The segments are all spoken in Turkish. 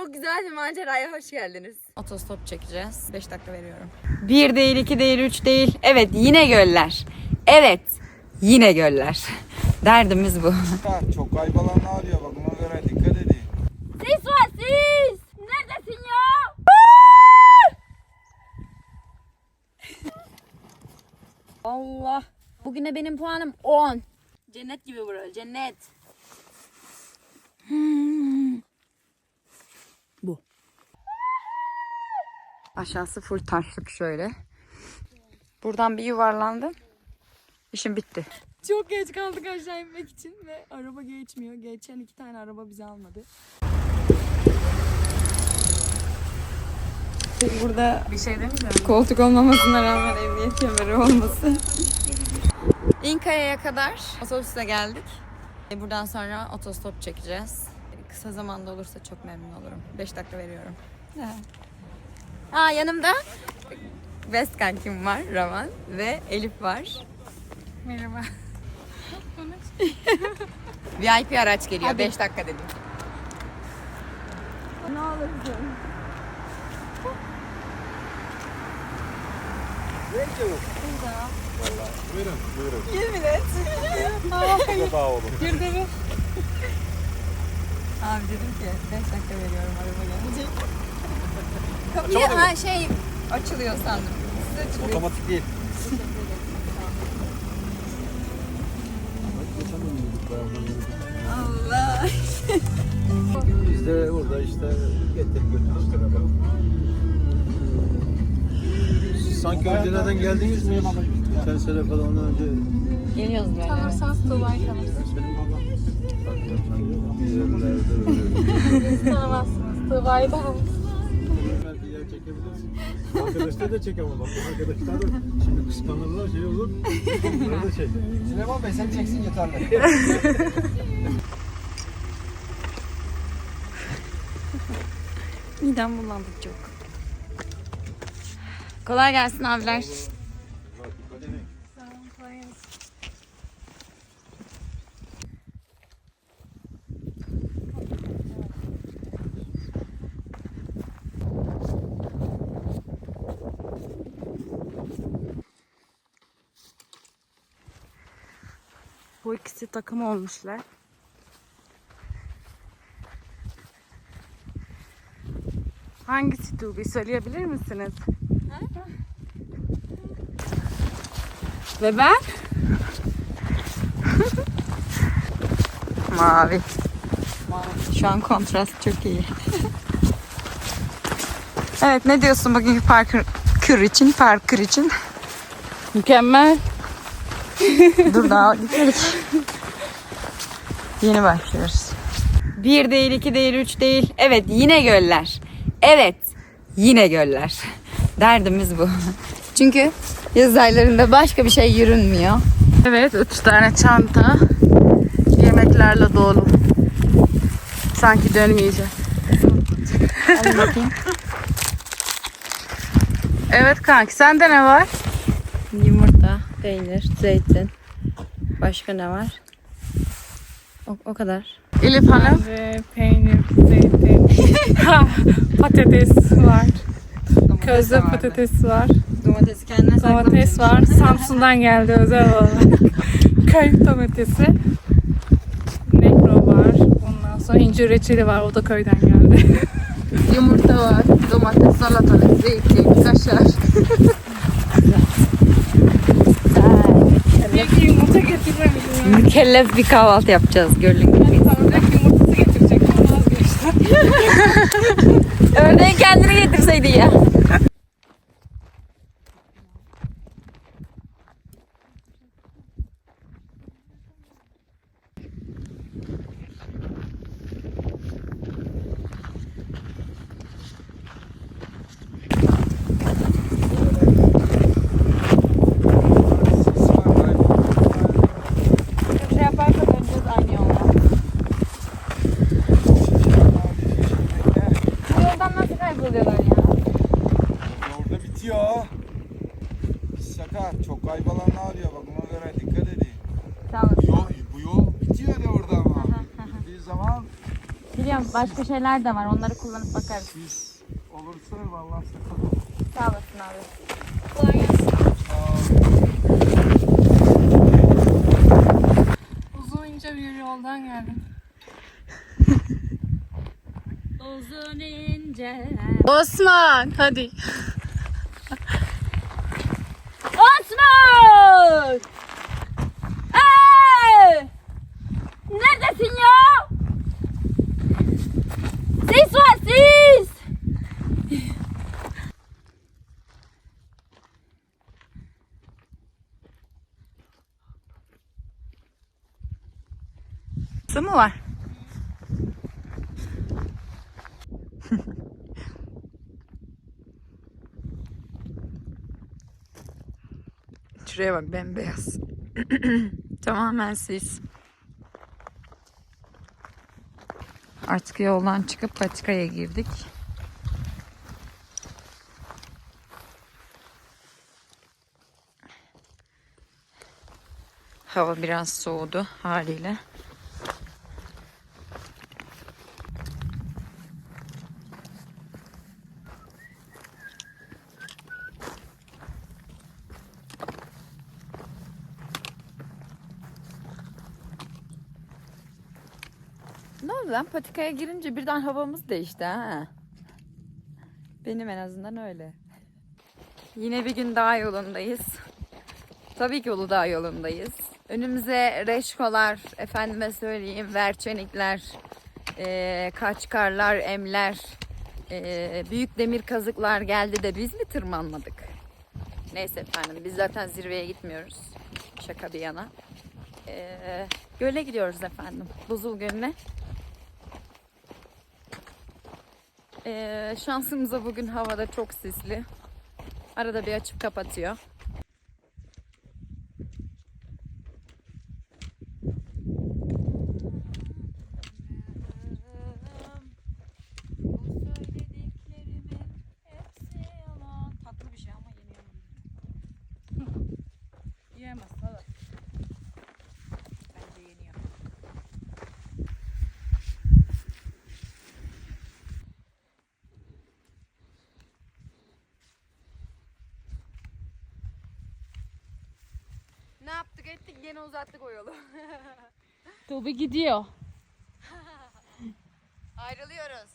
çok güzel bir maceraya hoş geldiniz. Otostop çekeceğiz. 5 dakika veriyorum. Bir değil, iki değil, üç değil. Evet yine göller. Evet yine göller. Derdimiz bu. Çok kaybalan arıyor bak ona göre dikkat edin. Sis var sis. Neredesin ya? Allah. Bugüne benim puanım 10. Cennet gibi burası cennet. Bu. Aşağısı full taşlık şöyle. Buradan bir yuvarlandım. İşim bitti. Çok geç kaldık aşağı inmek için ve araba geçmiyor. Geçen iki tane araba bizi almadı. Burada bir şey demeyeceğim. Koltuk olmamasına rağmen emniyet kemeri olması. İnkaya'ya kadar otobüsle geldik. E, Buradan sonra otostop çekeceğiz. Kısa zamanda olursa çok memnun olurum. 5 dakika veriyorum. Aa yanımda Best kankim var, Raman ve Elif var. Merhaba. VIP araç geliyor. 5 dakika dedim. Ne olursun. Buyurun buyurun. Yemin et. Size bağ olun. Abi dedim ki 5 dakika veriyorum araba gelecek. Kapıyı ha, şey açılıyor sandım. Siz açılıyor. Otomatik değil. Allah. Biz de burada işte getir götür işte bak. Siz sanki öncelerden geldiniz mi? Sen sene falan ondan önce Geliyoruz böyle. Bir yerlerde öyle. Tanımazsınız. Tuğba'yı tanırsın. Çekebilirsin. Arkadaşlar da çekemem Arkadaşlar da şimdi kıskanırlar şey olur. Bunları da çek. Süleyman Bey sen çeksin yeterli. Midem bulandı çok. Kolay gelsin abiler. Bu ikisi takım olmuşlar. Hangisi Tuğbi söyleyebilir misiniz? Ve ben? Mavi. Şu an kontrast çok iyi. evet ne diyorsun bugünkü parkur kür için, parkur için? Mükemmel. Dur daha gitmedik. Yeni başlıyoruz. Bir değil, iki değil, üç değil. Evet yine göller. Evet yine göller. Derdimiz bu. Çünkü yaz aylarında başka bir şey yürünmüyor. Evet, üç tane çanta yemeklerle dolu. Sanki dönmeyeceğiz. Evet kanki, sende ne var? Yumurta, peynir, zeytin. Başka ne var? O, o kadar. Elif Hanım. Bence peynir, zeytin, patates var. Domates de Közde vardı. patates var. Domatesi kendine Domates var. Samsun'dan geldi özel olarak. Köy domatesi. Nekro var. Ondan sonra incir reçeli var. O da köyden geldi. Yumurta var, domates, salatalık, zeytin, kaşar. Bir yumurta getirmemişim. yani. Mükellef bir kahvaltı yapacağız gördüğün gibi. Ördeğin kendini getirseydi ya. Şey yaparsak döneceğiz aynı yola. Bu yoldan nasıl kayboluyorlar ya? Orada bitiyor. Sakar çok kaybalan arıyor bak ona göre dikkat edin. Sağ olasın. Yol, bu yol bitiyor de orada ama. Bittiği zaman biliyorum. Başka şeyler de var. Onları kullanıp bakarız. Olursa vallahi sakın. Sağ olasın abi. Kolay gelsin. Uzun ince bir yoldan geldim. Uzun ince. Osman hadi. Osman! Hey! Neredesin ya? Sis var sis! Mu var? Şuraya bak bembeyaz. Tamamen sis. Artık yoldan çıkıp patikaya girdik. Hava biraz soğudu haliyle. Lan? Patikaya girince birden havamız değişti ha. Benim en azından öyle. Yine bir gün daha yolundayız. Tabii ki Uludağ yolundayız. Önümüze reşkolar, efendime söyleyeyim verçenikler, eee kaçkarlar, emler, eee, büyük demir kazıklar geldi de biz mi tırmanmadık? Neyse efendim biz zaten zirveye gitmiyoruz. Şaka bir yana. Eee, göle gidiyoruz efendim. Buzul Gölü'ne. Ee, şansımıza bugün havada çok sisli. Arada bir açıp kapatıyor. Ne yaptık ettik gene uzattık o yolu. Tobi gidiyor. Ayrılıyoruz.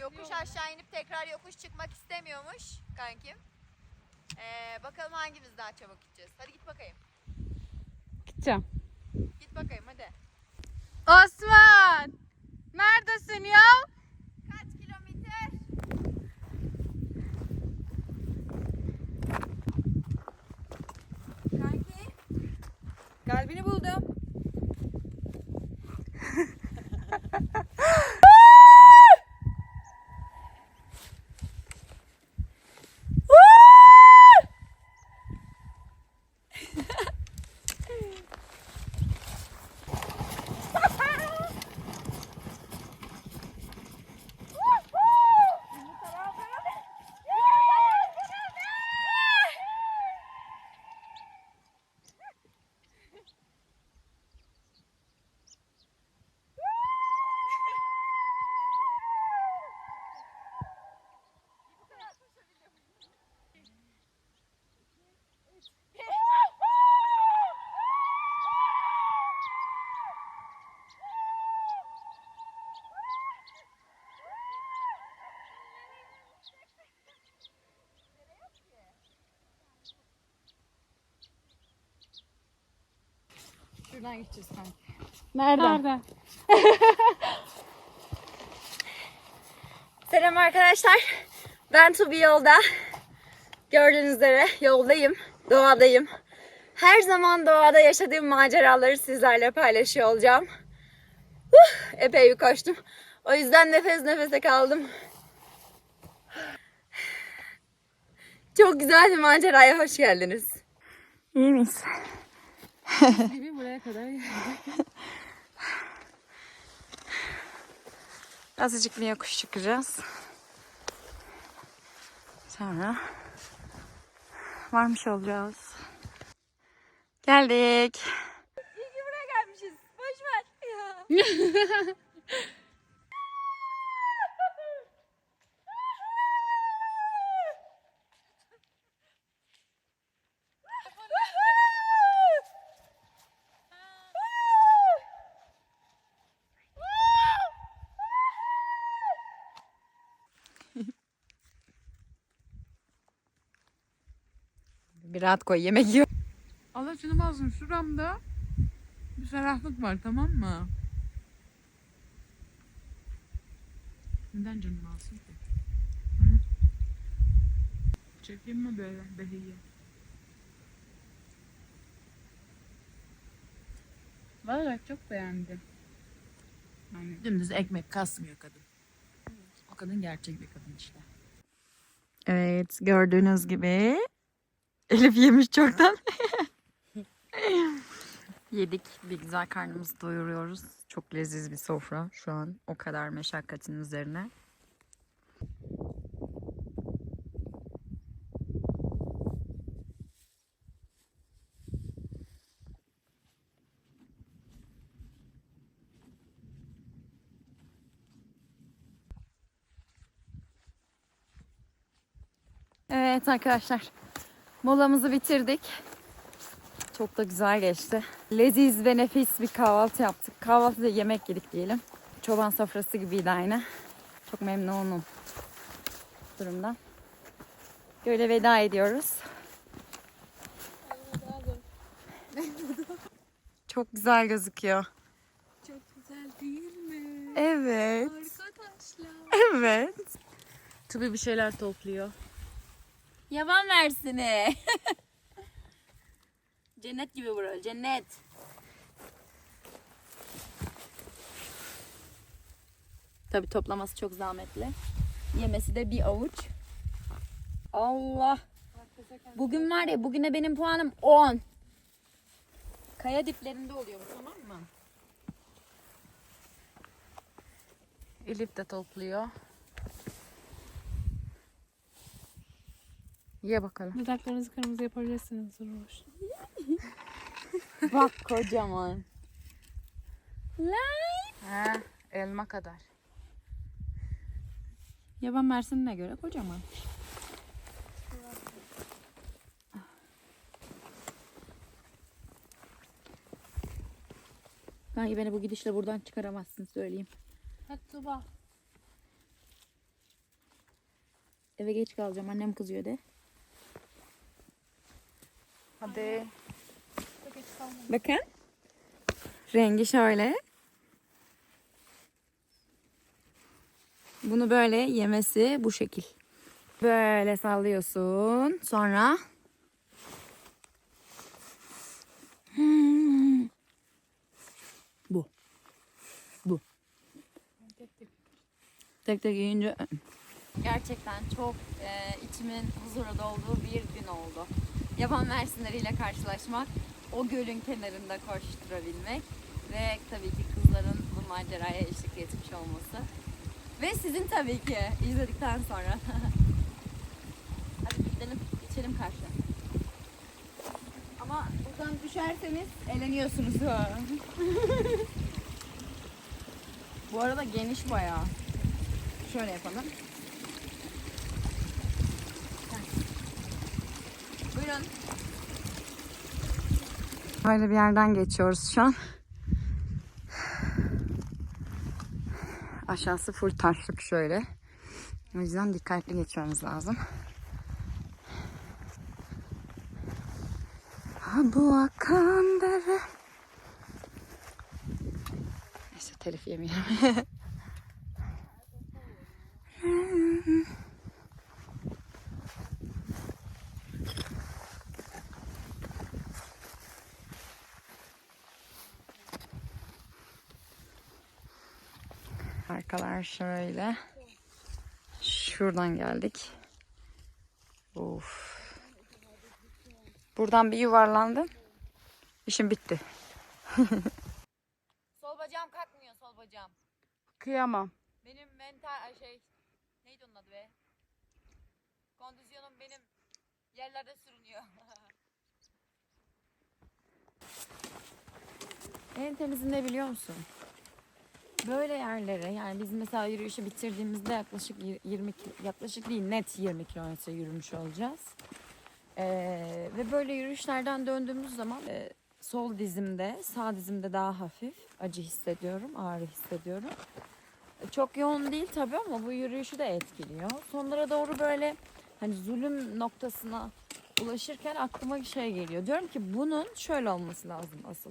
Yokuş aşağı inip tekrar yokuş çıkmak istemiyormuş kankim. Ee, bakalım hangimiz daha çabuk gideceğiz. Hadi git bakayım. Gideceğim. Git bakayım hadi. Osman! Neredesin ya? Kaç kilometre? Kanki. Kalbini buldum. Şuradan gideceğiz kanki. Nereden? Nereden? Selam arkadaşlar. Ben Tubi yolda. Gördüğünüz üzere yoldayım. Doğadayım. Her zaman doğada yaşadığım maceraları sizlerle paylaşıyor olacağım. Uh, epey bir koştum. O yüzden nefes nefese kaldım. Çok güzel bir maceraya hoş geldiniz. İyi miyiz? Gibi buraya kadar geldi. Azıcık bir yokuş çıkacağız. Sonra varmış olacağız. Geldik. İyi ki buraya gelmişiz. Boş ver. Bir rahat koy yemek yiyor. Allah canım alsın şuramda bir ferahlık var tamam mı? Neden canım alsın ki? Çekeyim mi böyle behiye? Vallahi çok beğendim. Yani dümdüz ekmek kasmıyor kadın. O kadın gerçek bir kadın işte. Evet gördüğünüz gibi Elif yemiş çoktan. Yedik bir güzel karnımızı doyuruyoruz. Çok leziz bir sofra şu an o kadar meşakkatin üzerine. Evet arkadaşlar molamızı bitirdik. Çok da güzel geçti. Leziz ve nefis bir kahvaltı yaptık. Kahvaltıda yemek yedik diyelim. Çoban sofrası gibiydi aynı. Çok memnunum durumdan. Böyle veda ediyoruz. Çok güzel gözüküyor. Çok güzel değil mi? Evet. Arkadaşlar. Evet. Tabii bir şeyler topluyor. Yaban mersini. cennet gibi burası cennet. Tabi toplaması çok zahmetli. Yemesi de bir avuç. Allah. Bugün var ya bugüne benim puanım 10. Kaya diplerinde oluyor tamam mı? Elif de topluyor. Ye bakalım. Dudaklarınızı kırmızı yapabilirsiniz Ruş. Bak kocaman. Ha, elma kadar. Yaban mersinine göre kocaman. Kanki beni bu gidişle buradan çıkaramazsın söyleyeyim. Hadi Tuba. Eve geç kalacağım annem kızıyor de. Hadi. Bakın. Rengi şöyle. Bunu böyle yemesi bu şekil. Böyle sallıyorsun. Sonra Hmm. Bu. Bu. Tek tek yiyince gerçekten çok e, içimin huzura dolduğu bir gün oldu. Yaban mersinleriyle karşılaşmak, o gölün kenarında koşturabilmek ve tabii ki kızların bu maceraya eşlik etmiş olması. Ve sizin tabii ki izledikten sonra. Hadi gidelim, geçelim karşıya. Ama buradan düşerseniz eleniyorsunuz. bu arada geniş bayağı. Şöyle yapalım. Buyurun. Böyle bir yerden geçiyoruz şu an. Aşağısı full taşlık şöyle. O yüzden dikkatli geçmemiz lazım. Ha bu akan dere. Neyse telif yemeyelim. Şöyle. Şuradan geldik. Of. Buradan bir yuvarlandım. İşim bitti. Sol bacağım kalkmıyor sol bacağım. Kıyamam. Benim mental şey neydi onun adı be? Kondisyonum benim yerlerde sürünüyor. En temizi ne biliyor musun? Böyle yerlere yani biz mesela yürüyüşü bitirdiğimizde yaklaşık yir- 20 ki- yaklaşık değil net 20 kilometre yürümüş olacağız. Ee, ve böyle yürüyüşlerden döndüğümüz zaman e, sol dizimde sağ dizimde daha hafif acı hissediyorum ağrı hissediyorum. E, Çok yoğun değil tabii ama bu yürüyüşü de etkiliyor. Sonlara doğru böyle hani zulüm noktasına ulaşırken aklıma şey geliyor. Diyorum ki bunun şöyle olması lazım asıl.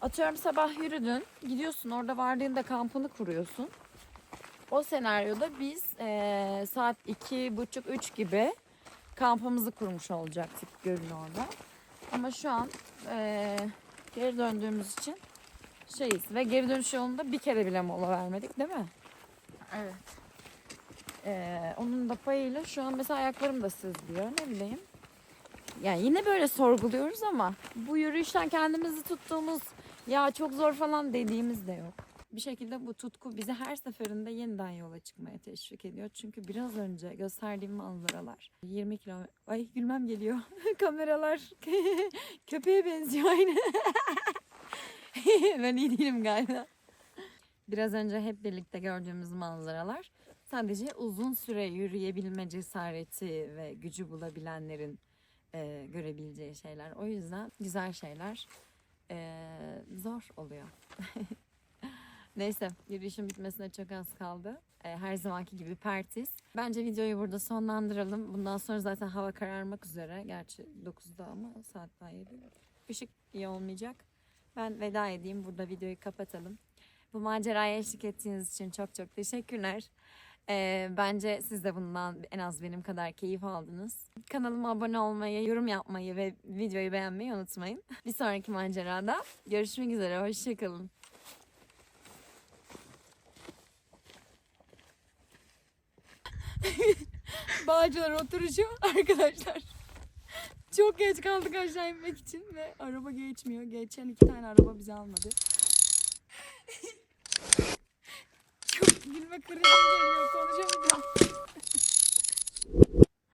Atıyorum sabah yürüdün, gidiyorsun orada vardığında kampını kuruyorsun. O senaryoda biz eee, saat iki buçuk üç gibi kampımızı kurmuş olacaktık gölün orada. Ama şu an eee, geri döndüğümüz için şeyiz ve geri dönüş yolunda bir kere bile mola vermedik değil mi? Evet. Ee, onun da payıyla şu an mesela ayaklarım da sızlıyor ne bileyim. Yani yine böyle sorguluyoruz ama bu yürüyüşten kendimizi tuttuğumuz ya çok zor falan dediğimiz de yok. Bir şekilde bu tutku bizi her seferinde yeniden yola çıkmaya teşvik ediyor. Çünkü biraz önce gösterdiğim manzaralar 20 kilometre... Ay gülmem geliyor. Kameralar köpeğe benziyor aynı. ben iyi değilim galiba. Biraz önce hep birlikte gördüğümüz manzaralar sadece uzun süre yürüyebilme cesareti ve gücü bulabilenlerin e, görebileceği şeyler. O yüzden güzel şeyler e, zor oluyor. Neyse yürüyüşün bitmesine çok az kaldı. E, her zamanki gibi pertiz. Bence videoyu burada sonlandıralım. Bundan sonra zaten hava kararmak üzere. Gerçi 9'da ama saat daha 7. Işık iyi olmayacak. Ben veda edeyim. Burada videoyu kapatalım. Bu maceraya eşlik ettiğiniz için çok çok teşekkürler. Ee, bence siz de bundan en az benim kadar keyif aldınız. Kanalıma abone olmayı, yorum yapmayı ve videoyu beğenmeyi unutmayın. Bir sonraki macerada görüşmek üzere. Hoşçakalın. Bağcılar oturuşu arkadaşlar. Çok geç kaldık aşağı inmek için ve araba geçmiyor. Geçen iki tane araba bizi almadı. Gülme krizim geliyor konuşamayacağım.